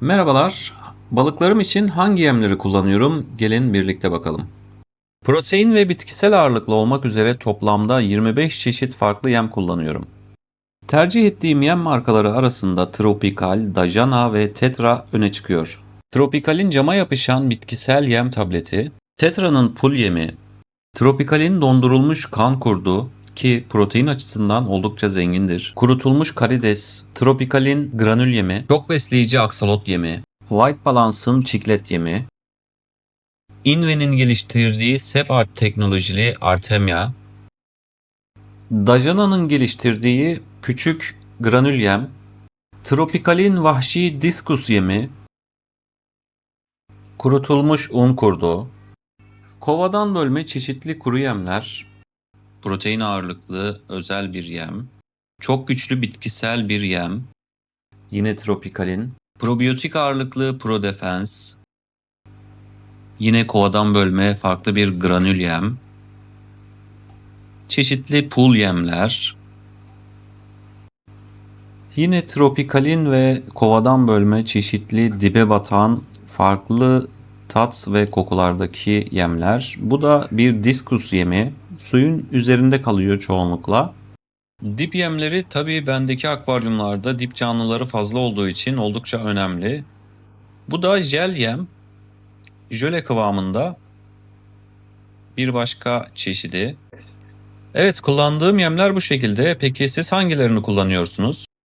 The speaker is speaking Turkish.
Merhabalar. Balıklarım için hangi yemleri kullanıyorum? Gelin birlikte bakalım. Protein ve bitkisel ağırlıklı olmak üzere toplamda 25 çeşit farklı yem kullanıyorum. Tercih ettiğim yem markaları arasında Tropical, Dajana ve Tetra öne çıkıyor. Tropical'in cama yapışan bitkisel yem tableti, Tetra'nın pul yemi, Tropical'in dondurulmuş kan kurdu ki protein açısından oldukça zengindir. Kurutulmuş karides, Tropical'in granül yemi, çok besleyici aksalot yemi, White Balance'ın çiklet yemi, Inve'nin geliştirdiği Separt teknolojili Artemia, Dajana'nın geliştirdiği küçük granül yem, Tropical'in vahşi diskus yemi, kurutulmuş un kurdu, kovadan bölme çeşitli kuru yemler, protein ağırlıklı özel bir yem, çok güçlü bitkisel bir yem, yine Tropical'in, probiyotik ağırlıklı ProDefense, yine kovadan bölme farklı bir granül yem, çeşitli pul yemler, yine Tropical'in ve kovadan bölme çeşitli dibe batan farklı tat ve kokulardaki yemler. Bu da bir diskus yemi. Suyun üzerinde kalıyor çoğunlukla. Dip yemleri tabii bendeki akvaryumlarda dip canlıları fazla olduğu için oldukça önemli. Bu da jel yem. Jöle kıvamında bir başka çeşidi. Evet kullandığım yemler bu şekilde. Peki siz hangilerini kullanıyorsunuz?